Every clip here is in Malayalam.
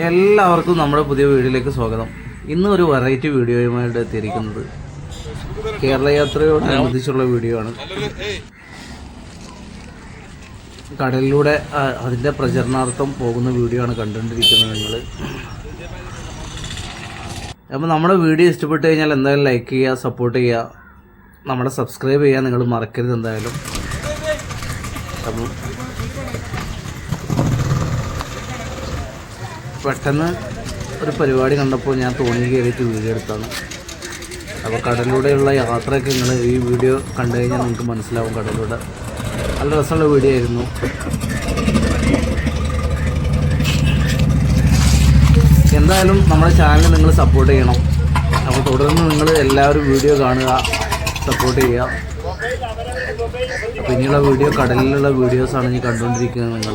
എല്ലാവർക്കും നമ്മുടെ പുതിയ വീഡിയോയിലേക്ക് സ്വാഗതം. ഇന്ന് ഒരു വെറൈറ്റി വീഡിയോയുമായിട്ട് എത്തിയിരിക്കുന്നത് കേരള യാത്രയോടനുബന്ധിച്ചുള്ള വീഡിയോ ആണ്. കടലിലൂടെ അതിന്റെ പ്രചരണാർത്ഥം പോകുന്ന വീഡിയോ ആണ് കണ്ടുകൊണ്ടിരിക്കുന്നത് നിങ്ങൾ അപ്പോൾ നമ്മുടെ വീഡിയോ ഇഷ്ടപ്പെട്ട് കഴിഞ്ഞാൽ എന്തായാലും ലൈക്ക് ചെയ്യുക സപ്പോർട്ട് ചെയ്യുക. നമ്മളെ സബ്സ്ക്രൈബ് ചെയ്യാൻ നിങ്ങൾ മറക്കരുത് എന്തായാലും. അപ്പം പെട്ടെന്ന് ഒരു പരിപാടി കണ്ടപ്പോൾ ഞാൻ തോണി കയറിയിട്ട് വീഡിയോ എടുത്താണ്. അപ്പോൾ കടലിലൂടെയുള്ള യാത്രയൊക്കെ നിങ്ങൾ ഈ വീഡിയോ കണ്ടു കഴിഞ്ഞാൽ നിങ്ങൾക്ക് മനസ്സിലാവും കടലിലൂടെ. നല്ല രസമുള്ള വീഡിയോ ആയിരുന്നു. എന്തായാലും നമ്മുടെ ചാനൽ നിങ്ങൾ സപ്പോർട്ട് ചെയ്യണം. അപ്പോൾ തുടർന്ന് നിങ്ങൾ എല്ലാവരും വീഡിയോ കാണുക സപ്പോർട്ട് ചെയ്യുക. അപ്പോൾ ഇനിയുള്ള വീഡിയോ കടലിലുള്ള വീഡിയോസാണ് ഇനി കണ്ടുകൊണ്ടിരിക്കുന്നത് നിങ്ങൾ.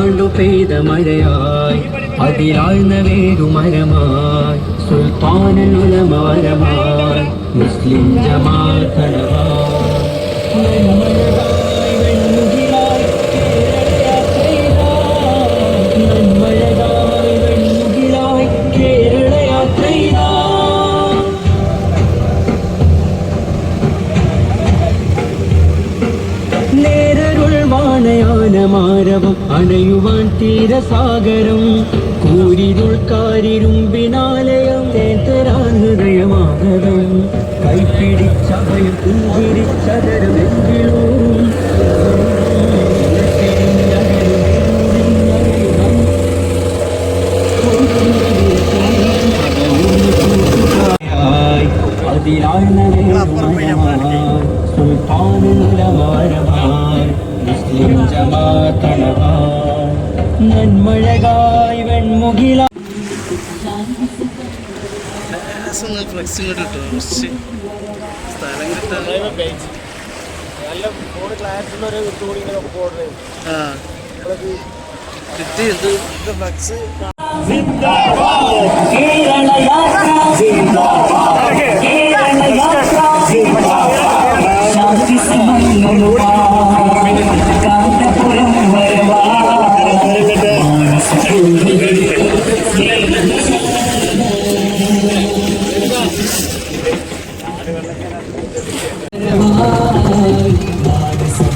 നൂറ്റാണ്ടു പെയ്ത മഴയായി അതിലാഴ്ന്ന വേരുമരമായി സുൽത്താനുലമരമായി മുസ്ലിം ജമാ നന്മഴകായി വാണയാനമാരവം അണയുവാൻ തീരസാഗരം. കൂരിരുൾക്കാരിരുമ്പിനാലയം തേത്തരാൻ ഹൃദയമാകരം കൈപ്പിടിച്ചഭയം പുഞ്ചിരിച്ചതരമെങ്കിലും അതിലാഴ്ന്ന സുൽത്താൻ സുൽത്താനുലമാരമായി മുസ്ലിം ജമാതളമായി നന്മഴകായി വെൺമുകില. ഫ്ലെക്സ് ഇങ്ങോട്ട് കിട്ടും കുറച്ച് സ്ഥലം കിട്ടാൻ നല്ല ഫോൺ ക്ലാരിറ്റി ഉള്ള ഒരു ഇങ്ങനെ നമുക്ക് ഓർഡർ ചെയ്യും കിട്ടി എന്ത് ഫ്ലക്സ്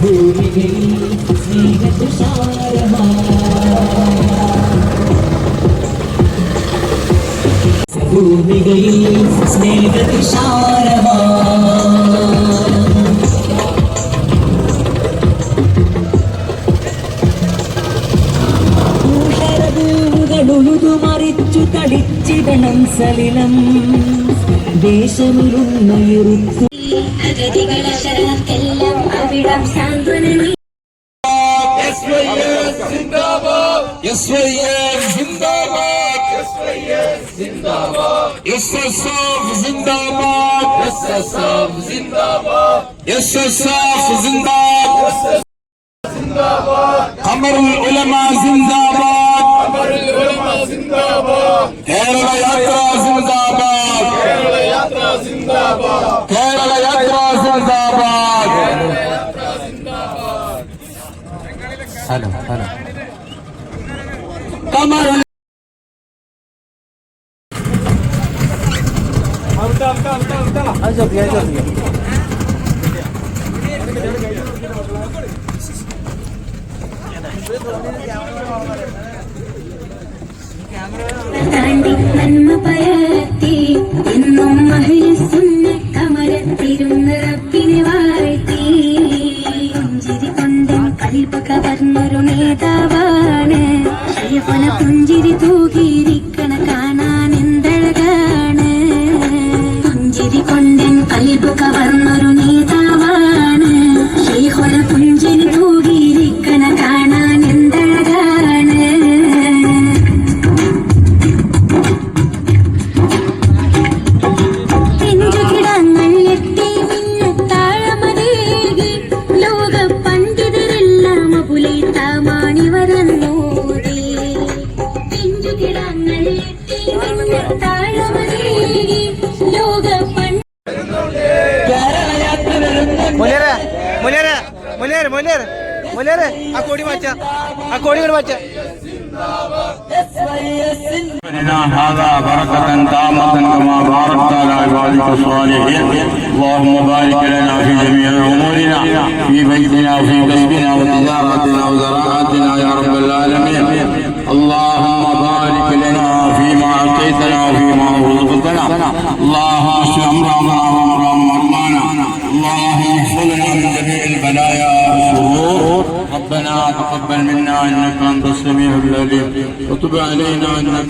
ഭൂമികയിൽ സ്നേഹതുഷാരമാ മറിച്ചു തടിച്ചിടണം സലിലം. ദേശമുരുന്നയുറുത്തു അഗതികള ശരണത്തെല്ലാം അവിടം സാന്ത്വനമി കമറുൽ ഉലമ ஹலோ ஹலோ கமார் அவுட்டா அவுட்டா அவுட்டா அவுட்டா ஆஜோ கியா ஆஜோ கியா ും കവർന്നൊരു നേതാവാണ്. പുഞ്ചിരി തൂകിയിരിക്കണ മുനേറെ മുനേറെ മുനേറെ മുനേറെ മുനേറെ ആ കോടി മാറ്റ ആ കോടി കൂടെ മാറ്റ هذا بركة تامة كما باركت على عبادك الصالحين اللهم بارك لنا في جميع أمورنا في بيتنا وفي قلبنا وتجارتنا وزراعتنا يا رب العالمين اللهم بارك لنا فيما أعطيتنا وفيما رزقتنا اللهم اشف أمرنا وأمر مرضانا. اللهم احفظنا من جميع البلايا والشرور ربنا تقبل منا إنك أنت السميع العليم. وتب علينا إنك